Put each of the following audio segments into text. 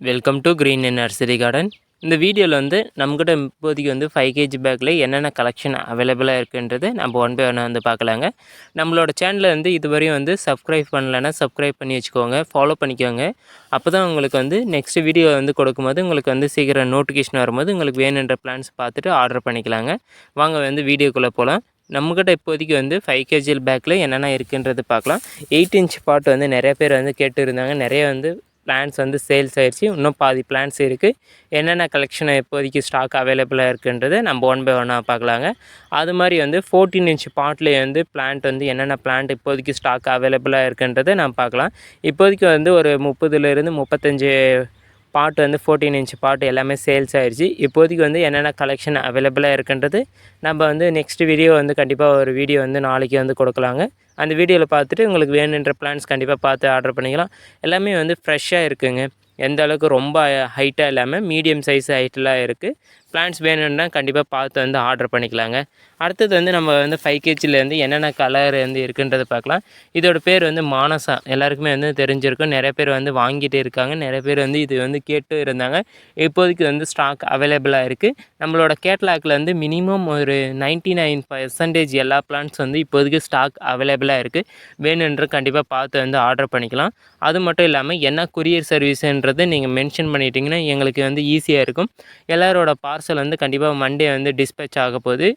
Welcome to green and nursery garden இந்த வீடியோவில் வந்து நம்மக்கிட்ட இப்போதைக்கு வந்து ஃபைவ் கேஜி பேக்கில் என்னென்ன கலெக்ஷன் அவைலபிளாக இருக்குன்றது நம்ம ஒன் பை ஒன் வந்து பார்க்கலாங்க. நம்மளோட சேனலில் வந்து இதுவரையும் வந்து சப்ஸ்கிரைப் பண்ணலைன்னா சப்ஸ்கிரைப் பண்ணி வச்சுக்கோங்க ஃபாலோ பண்ணிக்கோங்க. அப்போ தான் உங்களுக்கு வந்து நெக்ஸ்ட் வீடியோ வந்து கொடுக்கும்போது உங்களுக்கு வந்து சீக்கிரம் நோட்டிஃபிகேஷன் வரும்போது உங்களுக்கு வேணுன்ற பிளான்ஸ் பார்த்துட்டு ஆர்டர் பண்ணிக்கலாங்க. வாங்க வந்து வீடியோக்குள்ளே போகலாம் நம்மக்கிட்ட இப்போதைக்கு வந்து ஃபைவ் கேஜிஎல் பேக்கில் என்னென்ன இருக்குன்றது பார்க்கலாம். எயிட் இன்ச் பாட் வந்து நிறைய பேர் வந்து கேட்டு இருந்தாங்க நிறைய வந்து பிளான்ஸ் வந்து சேல்ஸ் ஆயிடுச்சு இன்னும் பாதி பிளான்ஸ் இருக்குது என்னென்ன கலெக்ஷன் இப்போதைக்கு ஸ்டாக் அவைலபிளாக இருக்குன்றதை நம்ம ஒன் பை ஒன்னாக பார்க்கலாங்க. அது மாதிரி வந்து ஃபோர்டீன் இன்ச் பாட்லேயே வந்து பிளான்ட் வந்து என்னென்ன பிளான்ட் இப்போதைக்கு ஸ்டாக் அவைலபிளாக இருக்குன்றதை நம்ம பார்க்கலாம். இப்போதைக்கு வந்து ஒரு முப்பதுலேருந்து முப்பத்தஞ்சு பாட்டு வந்து ஃபோர்டீன் இன்ச் பாட்டு எல்லாமே சேல்ஸ் ஆயிடுச்சு இப்போதைக்கு வந்து என்னென்ன கலெக்ஷன் அவைலபிளாக இருக்குன்றது நம்ம வந்து நெக்ஸ்ட் வீடியோ வந்து கண்டிப்பாக ஒரு வீடியோ வந்து நாளைக்கு வந்து கொடுக்கலாங்க. அந்த வீடியோவில் பார்த்துட்டு உங்களுக்கு வேணுன்ற பிளான்ஸ் கண்டிப்பாக பார்த்து ஆர்டர் பண்ணிக்கலாம். எல்லாமே வந்து ஃப்ரெஷ்ஷாக இருக்குங்க. எந்த அளவுக்கு ரொம்ப ஹைட்டாக இல்லாமல் மீடியம் சைஸ் ஹைட்டெலாம் இருக்குது பிளான்ஸ் வேணும்னா கண்டிப்பாக பார்த்து வந்து ஆர்டர் பண்ணிக்கலாங்க. அடுத்தது வந்து நம்ம வந்து ஃபைவ் கேஜிலேருந்து என்னென்ன கலர் வந்து இருக்குன்றதை பார்க்கலாம். இதோட பேர் வந்து மானசா. எல்லாருக்குமே வந்து தெரிஞ்சிருக்கும். நிறைய பேர் வந்து வாங்கிட்டு இருக்காங்க. நிறைய பேர் வந்து இது வந்து கேட்டு இருந்தாங்க. இப்போதைக்கு வந்து ஸ்டாக் அவைலபிளாக இருக்குது நம்மளோட கேட்லாக்கில் வந்து மினிமம் ஒரு நைன்ட்டி நைன் பர்சன்டேஜ் எல்லா பிளான்ஸ் வந்து இப்போதைக்கு ஸ்டாக் அவைலபிளாக இருக்குது வேணுன்ற கண்டிப்பாக பார்த்து வந்து ஆர்டர் பண்ணிக்கலாம். அது மட்டும் இல்லாமல் என்ன கொரியர் சர்வீஸுன்றதை நீங்கள் மென்ஷன் பண்ணிட்டீங்கன்னா எங்களுக்கு வந்து ஈஸியாக இருக்கும். எல்லாரோட பார்சல் வந்து கண்டிப்பாக மண்டே வந்து டிஸ்பேச் ஆக போகுது.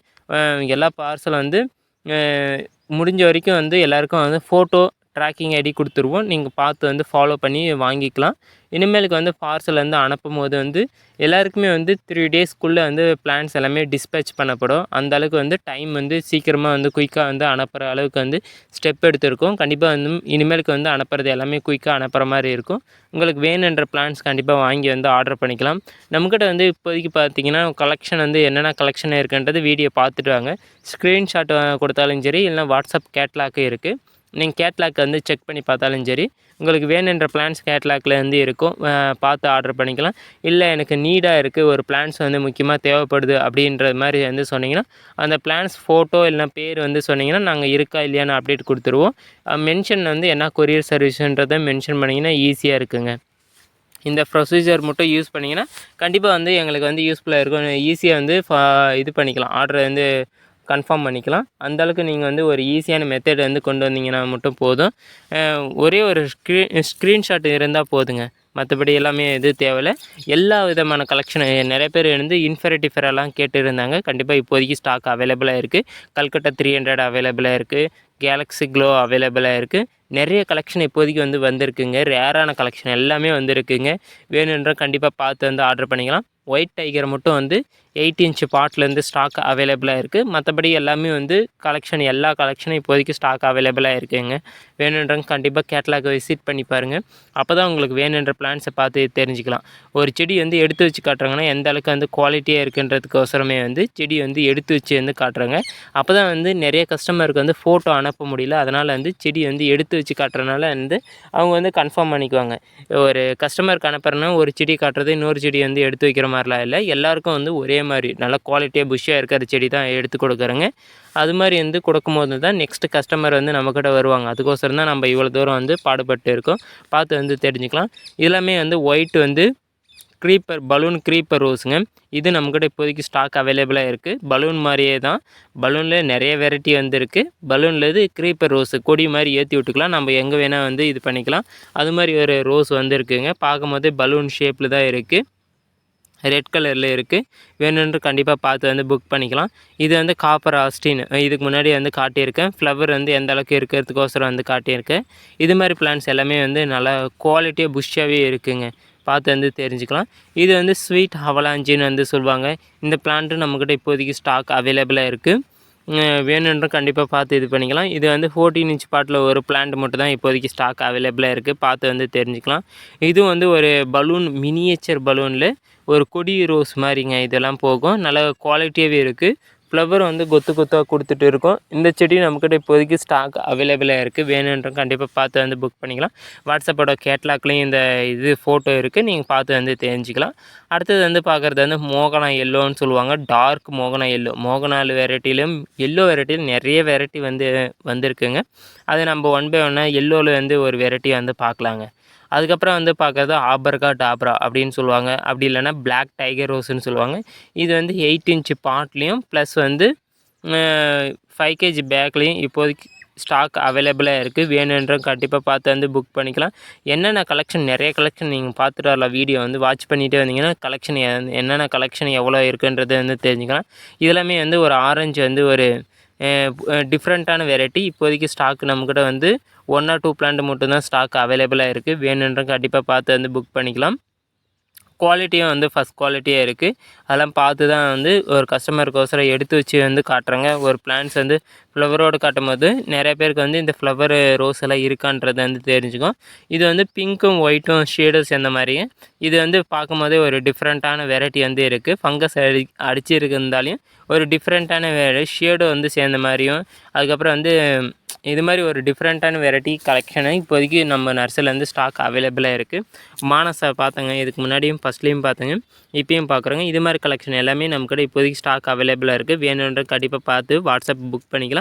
எல்லா பார்சலும் வந்து முடிஞ்ச வரைக்கும் வந்து எல்லாருக்கும் வந்து ஃபோட்டோ ட்ராக்கிங் ஐடி கொடுத்துருவோம். நீங்கள் பார்த்து வந்து ஃபாலோ பண்ணி வாங்கிக்கலாம். இனிமேலுக்கு வந்து பார்சல் வந்து அனுப்பும் போது வந்து எல்லாருக்குமே வந்து த்ரீ டேஸ்க்குள்ளே வந்து பிளான்ஸ் எல்லாமே டிஸ்பேச் பண்ணப்படும். அந்த அளவுக்கு வந்து டைம் வந்து சீக்கிரமாக வந்து குயிக்காக வந்து அனுப்புகிற அளவுக்கு வந்து ஸ்டெப் எடுத்திருக்கோம். கண்டிப்பாக வந்து இனிமேலுக்கு வந்து அனுப்புறது எல்லாமே குயிக்காக அனுப்புகிற மாதிரி இருக்கும். உங்களுக்கு வேணுன்ற பிளான்ஸ் கண்டிப்பாக வாங்கி வந்து ஆர்டர் பண்ணிக்கலாம். நம்மக்கிட்ட வந்து இப்போதைக்கு பார்த்தீங்கன்னா கலெக்ஷன் வந்து என்னென்ன கலெக்ஷன் இருக்குன்றது வீடியோ பார்த்துட்டு வாங்க. ஸ்க்ரீன்ஷாட் கொடுத்தாலும் சரி இல்லைனா வாட்ஸ்அப் கேட்லாக்கு இருக்குது நீங்கள் கேட்லாக் வந்து செக் பண்ணி பார்த்தாலும் சரி உங்களுக்கு வேணுன்ற பிளான்ஸ் கேட்லாக்ல வந்து இருக்கும். பார்த்து ஆர்டர் பண்ணிக்கலாம். இல்லை எனக்கு நீடாக இருக்குது ஒரு பிளான்ஸ் வந்து முக்கியமாக தேவைப்படுது அப்படின்ற மாதிரி வந்து சொன்னிங்கன்னா அந்த பிளான்ஸ் ஃபோட்டோ இல்லைனா பேர் வந்து சொன்னிங்கன்னா நாங்கள் இருக்கா இல்லையான்னு அப்டேட் கொடுத்துருவோம். மென்ஷன் வந்து என்ன கொரியர் சர்வீஸுன்றதை மென்ஷன் பண்ணிங்கன்னா ஈஸியாக இருக்குங்க. இந்த ப்ரொசீஜர் மட்டும் யூஸ் பண்ணிங்கன்னா கண்டிப்பாக வந்து எங்களுக்கு வந்து யூஸ்ஃபுல்லாக இருக்கும். ஈஸியாக வந்து இது பண்ணிக்கலாம். ஆர்டர் வந்து கன்ஃபார்ம் பண்ணிக்கலாம். அந்தளவுக்கு நீங்கள் வந்து ஒரு ஈஸியான மெத்தட் வந்து கொண்டு வந்தீங்கன்னா மட்டும் போதும். ஒரே ஒரு ஸ்க்ரீ ஸ்க்ரீன்ஷாட் இருந்தால் போதுங்க. மற்றபடி எல்லாமே இது தேவையில்லை. எல்லா விதமான கலெக்ஷன் நிறைய பேர் வந்து இன்ஃபெரட்டிஃபரெல்லாம் கேட்டுருந்தாங்க. கண்டிப்பாக இப்போதைக்கு ஸ்டாக் அவைலபிளாக இருக்குது கல்கட்டா த்ரீ ஹண்ட்ரட் அவைலபிளாக இருக்குது கேலக்ஸி க்ளோ அவைலபிளாக இருக்குது நிறைய கலெக்ஷன் இப்போதைக்கு வந்து வந்திருக்குங்க. ரேரான கலெக்ஷன் எல்லாமே வந்திருக்குங்க. வேணுன்ற கண்டிப்பாக பார்த்து வந்து ஆர்டர் பண்ணிக்கலாம். ஒயிட் டைகர் மட்டும் வந்து எயிட் இன்ச் பாட்லேருந்து ஸ்டாக் அவைலபிளாக இருக்குது மற்றபடி எல்லாமே வந்து கலெக்ஷன் எல்லா கலெக்ஷனும் இப்போதைக்கு ஸ்டாக் அவைலபிளாக இருக்குதுங்க வேணுன்றவங்க கண்டிப்பாக கேட்லாக் விசிட் பண்ணி பாருங்கள் அப்போ தான் உங்களுக்கு வேணுன்ற பிளான்ஸை பார்த்து தெரிஞ்சுக்கலாம். ஒரு செடி வந்து எடுத்து வச்சு காட்டுறாங்கன்னா எந்த அளவுக்கு வந்து குவாலிட்டியாக இருக்குன்றதுக்கோசரமே வந்து செடி வந்து எடுத்து வச்சு வந்து காட்டுறாங்க. அப்போ தான் வந்து நிறைய கஸ்டமருக்கு வந்து ஃபோட்டோ அனுப்ப முடியல. அதனால் வந்து செடி வந்து எடுத்து வச்சு காட்டுறதுனால வந்து அவங்க வந்து கன்ஃபார்ம் பண்ணிக்குவாங்க. ஒரு கஸ்டமருக்கு அனுப்புறேன்னா ஒரு செடி காட்டுறது இன்னொரு செடி வந்து எடுத்து வைக்கிற மாதிரிலாம் இல்லை. எல்லாருக்கும் வந்து ஒரே அதே மாதிரி நல்லா குவாலிட்டியாக புஷ்ஷாக இருக்கிற செடி தான் எடுத்து கொடுக்குறேங்க. அது மாதிரி வந்து கொடுக்கும்போது தான் நெக்ஸ்ட்டு கஸ்டமர் வந்து நம்மக்கிட்ட வருவாங்க. அதுக்கோசரம் தான் நம்ம இவ்வளோ தூரம் வந்து பாடுபட்டு இருக்கோம். பார்த்து வந்து தெரிஞ்சுக்கலாம். இதெல்லாமே வந்து ஒயிட் வந்து க்ரீப்பர் பலூன் க்ரீப்பர் ரோஸுங்க இது நம்மக்கிட்ட இப்போதைக்கு ஸ்டாக் அவைலபிளாக இருக்குது பலூன் மாதிரியே தான். பலூனில் நிறைய வெரைட்டி வந்துருக்கு. பலூனில் இது க்ரீப்பர் ரோஸு கொடி மாதிரி ஏற்றி விட்டுக்கலாம். நம்ம எங்கே வேணால் வந்து இது பண்ணிக்கலாம். அது மாதிரி ஒரு ரோஸ் வந்துருக்குங்க. பார்க்கும்போது பலூன் ஷேப்பில் தான் இருக்குது ரெட் கலரில் இருக்குது வேணுன்ற கண்டிப்பாக பார்த்து வந்து புக் பண்ணிக்கலாம். இது வந்து காப்பர் ஆஸ்டின் இதுக்கு முன்னாடி வந்து காட்டியிருக்கேன். ஃப்ளவர் வந்து எந்த அளவுக்கு இருக்கிறதுக்கோசரம் வந்து காட்டியிருக்கேன் இது மாதிரி பிளான்ஸ் எல்லாமே வந்து நல்லா குவாலிட்டியாக புஷ்ஷாகவே இருக்குங்க. பார்த்து வந்து தெரிஞ்சுக்கலாம். இது வந்து ஸ்வீட் ஹவலாஞ்சின்னு வந்து சொல்லுவாங்க. இந்த பிளான்ட்டு நம்மக்கிட்ட இப்போதைக்கு ஸ்டாக் அவைலபிளாக இருக்குது வேணுன்ற கண்டிப்பாக பார்த்து இது பண்ணிக்கலாம். இது வந்து ஃபோர்டீன் இன்ச் பாட்டில் ஒரு பிளான்ட் மட்டும் தான் இப்போதைக்கு ஸ்டாக் அவைலபிளாக இருக்குது பார்த்து வந்து தெரிஞ்சுக்கலாம். இதுவும் வந்து ஒரு பலூன் மினியேச்சர் பலூனில் ஒரு கொடி ரோஸ் மாதிரிங்க இதெல்லாம் போகும். நல்ல குவாலிட்டியாகவே இருக்குது ஃப்ளவர் வந்து கொத்து கொத்தாக கொடுத்துட்டு இருக்கோம். இந்த செடி நம்மக்கிட்ட இப்போதைக்கு ஸ்டாக் அவைலபிளாக இருக்குது வேணுன்றோம் கண்டிப்பாக பார்த்து வந்து புக் பண்ணிக்கலாம். வாட்ஸ்அப்போட கேட்லாக்லேயும் இந்த இது ஃபோட்டோ இருக்குது நீங்கள் பார்த்து வந்து தெரிஞ்சிக்கலாம். அடுத்தது வந்து பார்க்குறது வந்து மோகனா எல்லோன்னு சொல்லுவாங்க. டார்க் மோகனா எல்லோ மோகனால் வெரைட்டிலும் எல்லோ வெரைட்டியிலும் நிறைய வெரைட்டி வந்து வந்திருக்குங்க. அது நம்ம ஒன் பை ஒன்னாக எல்லோவில் வந்து ஒரு வெரைட்டி வந்து பார்க்கலாங்க. அதுக்கப்புறம் வந்து பார்க்குறது ஆபர்கா டாப்ரா அப்படின்னு சொல்லுவாங்க. அப்படி இல்லைன்னா பிளாக் டைகர் ரோஸ்ன்னு சொல்லுவாங்க. இது வந்து எயிட் இன்ச்சு பாட்லேயும் ப்ளஸ் வந்து ஃபைவ் கேஜி பேக்லேயும் இப்போதைக்கு ஸ்டாக் அவைலபிளாக இருக்குது வேணுன்ற கண்டிப்பாக பார்த்து வந்து புக் பண்ணிக்கலாம். என்னென்ன கலெக்ஷன் நிறைய கலெக்ஷன் நீங்கள் பார்த்துட்டு வரலாம் வீடியோ வந்து. வாட்ச் பண்ணிகிட்டே வந்தீங்கன்னா கலெக்ஷன் என்னென்ன கலெக்ஷன் எவ்வளோ இருக்குன்றது வந்து தெரிஞ்சுக்கலாம். இதெல்லாமே வந்து ஒரு ஆரஞ்சு வந்து ஒரு டிஃப்ரெண்ட்டான வெரைட்டி இப்போதைக்கு ஸ்டாக் நம்மக்கிட்ட வந்து ஒன் ஆர் டூ பிளான்ட் மட்டும்தான் ஸ்டாக் அவைலபிளாக இருக்குது வேணுன்ற கண்டிப்பாக பார்த்து வந்து புக் பண்ணிக்கலாம். குவாலிட்டியும் வந்து ஃபஸ்ட் குவாலிட்டியாக இருக்குது அதெல்லாம் பார்த்து தான் வந்து ஒரு கஸ்டமருக்கோசரம் எடுத்து வச்சு வந்து காட்டுறாங்க. ஒரு பிளான்ஸ் வந்து ஃப்ளவரோடு காட்டும் போது நிறைய பேருக்கு வந்து இந்த ஃப்ளவர் ரோஸ் எல்லாம் இருக்கான்றது வந்து தெரிஞ்சுக்கும். இது வந்து பிங்க்கும் ஒயிட்டும் ஷேடும் சேர்ந்த மாதிரியும் இது வந்து பார்க்கும்போதே ஒரு டிஃப்ரெண்ட்டான வெரைட்டி வந்து இருக்குது ஃபங்கஸ் அடி அடிச்சு ஒரு டிஃப்ரெண்ட்டான வேறு ஷேடும் வந்து சேர்ந்த மாதிரியும் அதுக்கப்புறம் வந்து இது மாதிரி ஒரு டிஃப்ரெண்ட்டான வெரைட்டி கலெக்ஷனு இப்போதைக்கு நம்ம நர்சரிலேருந்து ஸ்டாக் அவைலபிளாக இருக்குது மானசா பார்த்தங்க இதுக்கு முன்னாடியும் ஃபஸ்ட்லேயும் பார்த்தங்க இப்போயும் பார்க்குறோங்க. இது மாதிரி கலெக்ஷன் எல்லாமே நம்ம கூட இப்போதைக்கு ஸ்டாக் அவைலபிளாக இருக்குது வேணுன்ற கண்டிப்பாக பார்த்து வாட்ஸ்அப் புக் பண்ணிக்கலாம்.